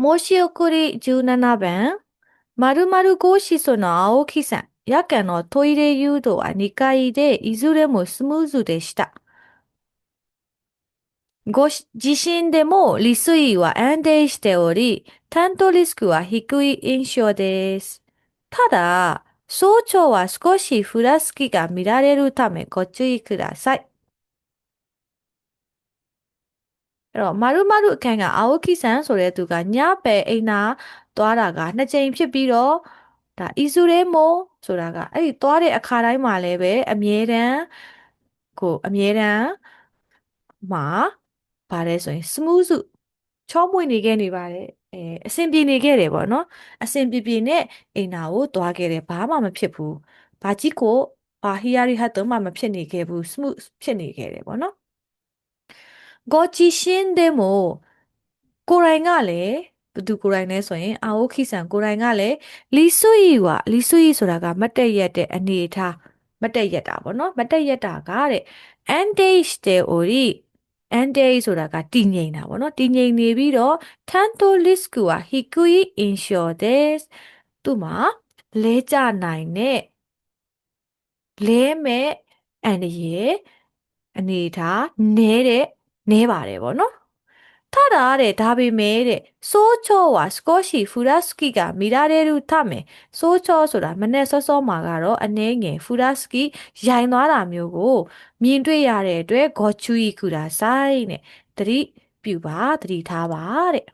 もし送り17番、〇〇号シソの青木さん、夜間のトイレ誘導は2回でいずれもスムーズでした。ご自身でも利水は安定しており、担当リスクは低い印象です。ただ、早朝は少しふらつきが見られるためご注意ください。 အဲ့တော့မာရုမာရုအခန်းကအာဝခိဆန်ဆိုတဲ့သူကညပဲအိမ်နာသွားတာကနှစ်ကြိမ်ဖြစ်ပြီးတော့ဒါအီဇူရဲမိုဆိုတာကအဲ့ဒီသွားတဲ့အခါတိုင်းမှာလည်းပဲအမြဲတမ်းကိုအမြဲတမ်းမှာဗါလဲဆိုရင် smooth စုချောမွေ့နေခဲ့နေပါတယ်အဲအဆင်ပြေနေခဲ့တယ်ပေါ့နော်အဆင်ပြေပြေနဲ့အိမ်နာကိုသွားခဲ့တယ်ဘာမှမဖြစ်ဘူးဘာကြီးကိုဘာဟီယာရီဟတ်တော့မှမဖြစ်နေခဲ့ဘူး smooth ဖြစ်နေခဲ့တယ်ပေါ့နော် ကိုကြည်ရှင်းတဲ့မို့ကိုရိုင်ကလည်းဘသူကိုရိုင်လဲဆိုရင်အာအိုခိဆန်ကိုရိုင်ကလည်းလီဆွီကလီဆွီဆိုတာကမတ်တက်ရက်တဲ့အနေအထားမတ်တက်ရက်တာပေါ့နော်မတ်တက်ရက်တာကတဲ့ andage တဲ့ ori andage ဆိုတာကတည်ငြိမ်တာပေါ့နော်တည်ငြိမ်နေပြီးတော့ tanto risk က hikui insure des သူ့မှာလဲကျနိုင်တဲ့လဲမဲ့အန်ဒီရဲ့အနေအထားနဲတဲ့ နည်းပါတယ်ပေါ့နော်ထတာတဲ့ဒါပေမဲ့တဲ့စိုးချောဝါစကောရှိဖူရာစကီကမိသားတဲ့လူထမယ်စိုးချောဆိုတာမနဲ့စောစောမှာကတော့အနှဲငယ်ဖူရာစကီရိုင်သွားတာမျိုးကို မြင်တွေ့ရတဲ့အတွက်ဂေါ်ချူဤခူတာဆိုင်တဲ့တတိပြူပါတတိထားပါတဲ့